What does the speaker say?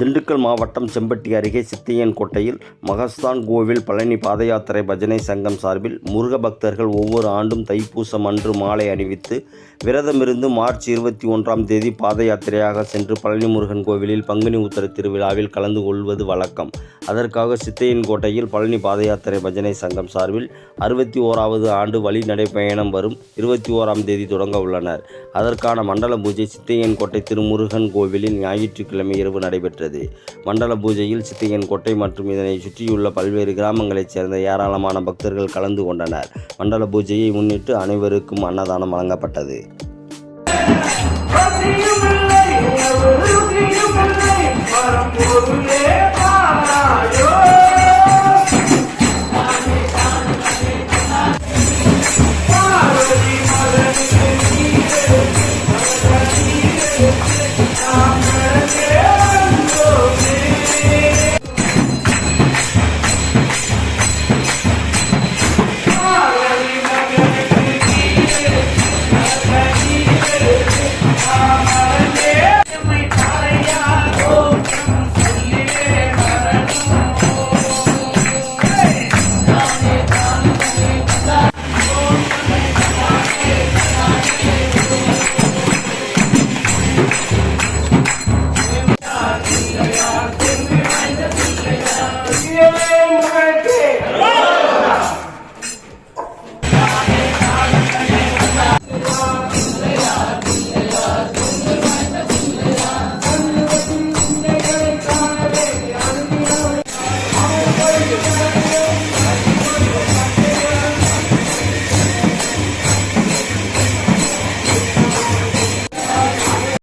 திண்டுக்கல் மாவட்டம் செம்பட்டி அருகே சித்தையன் கோட்டையில் மகஸ்தான் கோவில் பழனி பாதயாத்திரை பஜனை சங்கம் சார்பில் முருக பக்தர்கள் ஒவ்வொரு ஆண்டும் தைப்பூசம் அன்று மாலை அணிவித்து விரதமிருந்து மார்ச் இருபத்தி ஒன்றாம் தேதி பாத யாத்திரையாக சென்று பழனி முருகன் கோவிலில் பங்குனி உத்தர திருவிழாவில் கலந்து கொள்வது வழக்கம். அதற்காக சித்தையன் கோட்டையில் பழனி பாத யாத்திரை பஜனை சங்கம் சார்பில் அறுபத்தி ஓராவது ஆண்டு வழி நடைப்பயணம் வரும் இருபத்தி ஓராம் தேதி தொடங்க உள்ளனர். அதற்கான மண்டல பூஜை சித்தையன் கோட்டை திருமுருகன் கோவிலில் ஞாயிற்றுக்கிழமை இரவு நடைபெற்றது. வருகிறது மண்டல பூஜையில் சித்தியன் கொட்டை மற்றும் இதனை சுற்றியுள்ள பல்வேறு கிராமங்களைச் சேர்ந்த ஏராளமான பக்தர்கள் கலந்து கொண்டனர். மண்டல பூஜையை முன்னிட்டு அனைவருக்கும் அன்னதானம் வழங்கப்பட்டது.